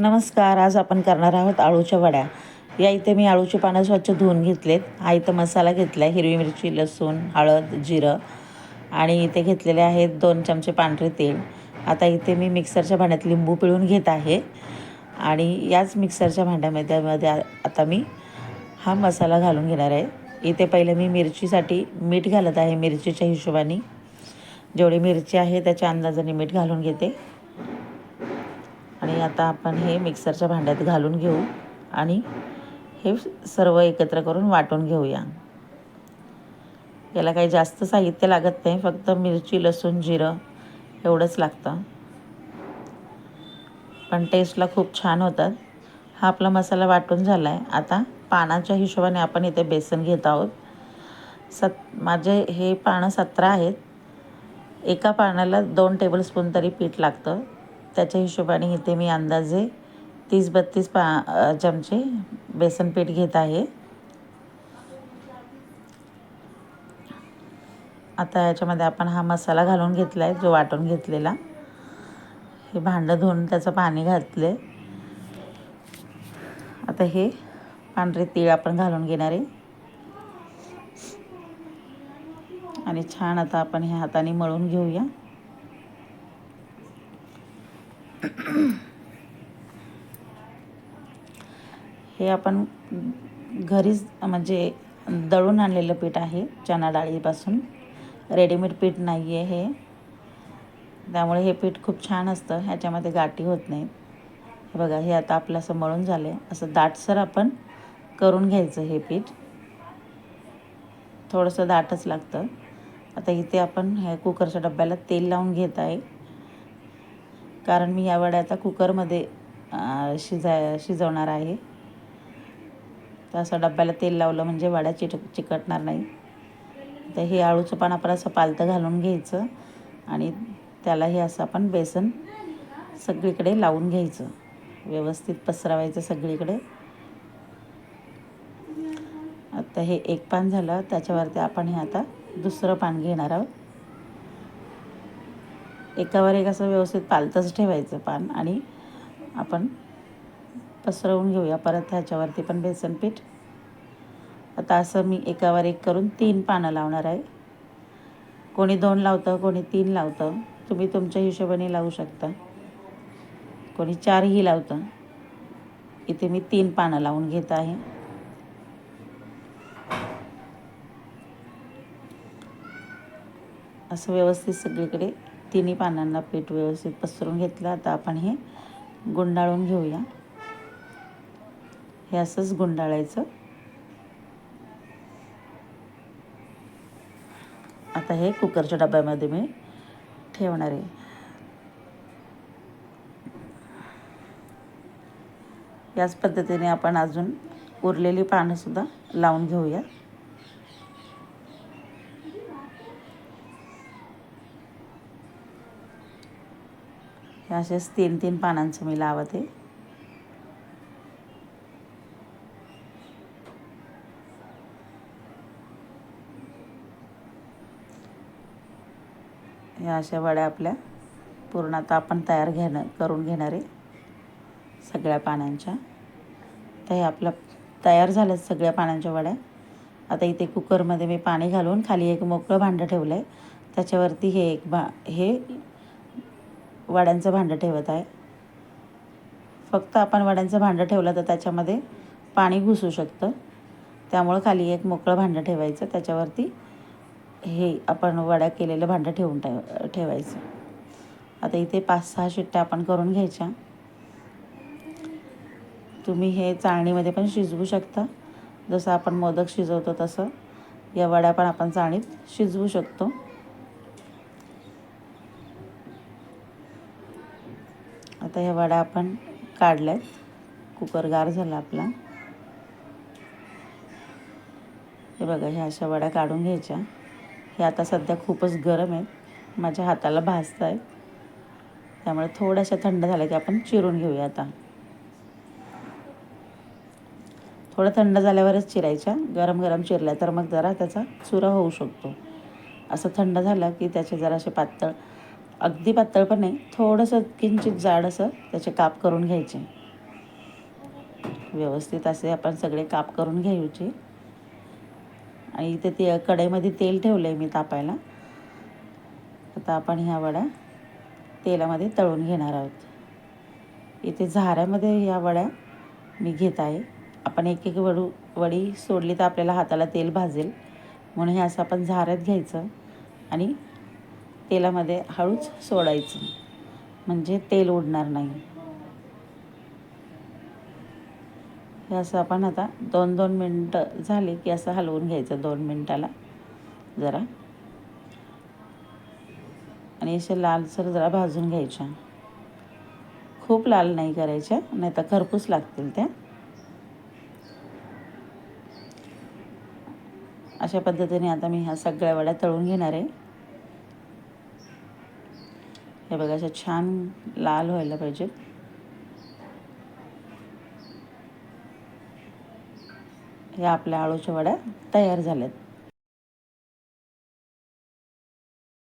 नमस्कार आज आपण करणार आहोत आळूच्या वड्या. या इथे मी आळूची पानं स्वच्छ धुवून घेतलेत. हा इथं मसाला घेतला आहे हिरवी मिरची लसूण हळद जिरं. आणि इथे घेतलेले आहेत दोन चमचे पांढरे तेल. आता इथे मी मिक्सरच्या भांड्यात लिंबू पिळून घेत आहे. आणि याच मिक्सरच्या भांड्यामध्ये मध्ये आता मी हा मसाला घालून घेणार आहे. इथे पहिले मी मिरचीसाठी मीठ घालत आहे मिरचीच्या हिशोबाने. जेवढी मिरची आहे त्याच्या अंदाजाने मीठ घालून घेते. आणि आता आपण हे मिक्सरच्या भांड्यात घालून घेऊ आणि हे सर्व एकत्र करून वाटून घेऊया. याला काही जास्त साहित्य लागत नाही फक्त मिरची लसूण जिरं एवढंच लागतं. पण टेस्टला खूप छान होतात. हा आपला मसाला वाटून झाला आहे आता पानाच्या हिशोबाने आपण इथे बेसन घेत आहोत. सत माझे हे पानं सतरा आहेत. एका पानाला दोन टेबलस्पून तरी पीठ लागतं. त्याच्या हिशोबाने इथे मी अंदाजे तीस बत्तीस पा चमचे बेसन पीठ घेत आहे. आता याच्यामध्ये आपण हा मसाला घालून घेतला आहे जो वाटून घेतलेला. हे भांडं धुवून त्याचं पाणी घातले आता हे पांढरे तीळ आपण घालून घेणार आहे. आणि छान आता आपण हे हाताने मळून घेऊया. हे आपण घरीच म्हणजे दळून आणलेलं पीठ आहे चना डाळीपासून. रेडीमेड पीठ नाही आहे हे. त्यामुळे हे पीठ खूप छान असतं. ह्याच्यामध्ये गाठी होत नाहीत हे बघा हे आता आपलं असं मळून झालं आहे असं दाटसर आपण करून घ्यायचं हे पीठ. थोडंसं दाटच लागतं. आता इथे आपण हे कुकरच्या डब्याला तेल लावून घेत आहे. कारण मी या वड्या आता कुकरमध्ये शिजाय शिजवणार आहे. तर असं डब्याला तेल लावलं म्हणजे वड्या चिट चिकटणार नाही. तर हे आळूचं पान आपण असं पालतं घालून घ्यायचं आणि त्याला हे असं आपण बेसन सगळीकडे लावून घ्यायचं. व्यवस्थित पसरवायचं सगळीकडे. आता हे एक पान झालं त्याच्यावरती आपण हे आता दुसरं पान घेणार आहोत. एकावर एक असं व्यवस्थित पालतंच ठेवायचं पान आणि आपण पसरवून घेऊया. परत ह्याच्यावरती पण बेसन पीठ. आता असं मी एकावर एक करून तीन पानं लावणार आहे. कोणी दोन लावतं कोणी तीन लावतं. तुम्ही तुमच्या हिशोबाने लावू शकता. कोणी चारही लावतं. इथे मी तीन पानं लावून घेत आहे. असं व्यवस्थित सगळीकडे तिन्ही पानांना पीठ व्यवस्थित पसरून घेतलं. आता आपण हे गुंडाळून घेऊया. हे असंच गुंडाळायचं. आता हे कुकरच्या डब्यामध्ये मी ठेवणार आहे. याच पद्धतीने आपण अजून उरलेली पानंसुद्धा लावून घेऊया. हे असेच तीन तीन पानांचं मी लावत. आहे ह्या अशा वड्या आपल्या पूर्ण आता आपण तयार घेणं करून घेणार आहे सगळ्या पानांच्या. तर हे आपलं तयार झालं सगळ्या पानांच्या वड्या. आता इथे कुकरमध्ये मी पाणी घालून खाली एक मोकळं भांडं ठेवलं आहे त्याच्यावरती हे एक भा हे वड्यांचं भांडं ठेवत आहे. फक्त आपण वड्यांचं भांडं ठेवलं तर त्याच्यामध्ये पाणी घुसू शकतं. त्यामुळं खाली एक मोकळं भांडं ठेवायचं. त्याच्यावरती हे आपण वड्या केलेलं भांडं ठेवून ठेव ठेवायचं. आता इथे पाच सहा शिट्ट्या आपण करून घ्यायच्या. तुम्ही हे चाळणीमध्ये पण शिजवू शकता. जसं आपण मोदक शिजवतो तसं या वड्या पण आपण चाळणीत शिजवू शकतो. आता ह्या वड्या आपण काढल्यात. कुकर गार झाला आपला. हे बघा ह्या अशा वड्या काढून घ्यायच्या. हे आता सध्या खूपच गरम आहेत. माझ्या हाताला भाजत आहेत त्यामुळे थोड्याशा थंड झाल्या की आपण चिरून घेऊया आता. थोडं थंड झाल्यावरच चिरायच्या. गरम गरम चिरल्या तर मग जरा त्याचा चुरा होऊ शकतो. असं थंड झालं की त्याचे जरासे पातळ अगदी पातळ पण नाही थोडंसं किंचित जाड असं त्याचे काप करून घ्यायचे. व्यवस्थित असे आपण सगळे काप करून घ्यायचे. आणि इथे ते कढईमध्ये तेल ठेवलं आहे मी तापायला. आता आपण ह्या वड्या तेलामध्ये तळून घेणार आहोत. इथे झाऱ्यामध्ये ह्या वड्या मी घेत आहे. आपण एक एक वडू वडी सोडली तर आपल्याला हाताला तेल भाजेल. म्हणून हे असं आपण झाऱ्यात घ्यायचं आणि तेलामध्ये हळूच सोडायचं. म्हणजे तेल उडणार नाही. हे असं आपण आता दोन दोन मिनटं झाली की असं हलवून घ्यायचं दोन मिनटाला. जरा. आणि असे लालसर जरा भाजून घ्यायच्या. खूप लाल नाही करायच्या नाही तर खरपूस लागतील त्या. अशा पद्धतीने आता मी ह्या सगळ्या वड्या तळून घेणार आहे. हे बघा असं छान लाल व्हायला पाहिजेत या आपल्या आळूच्या वड्या तयार झाल्यात.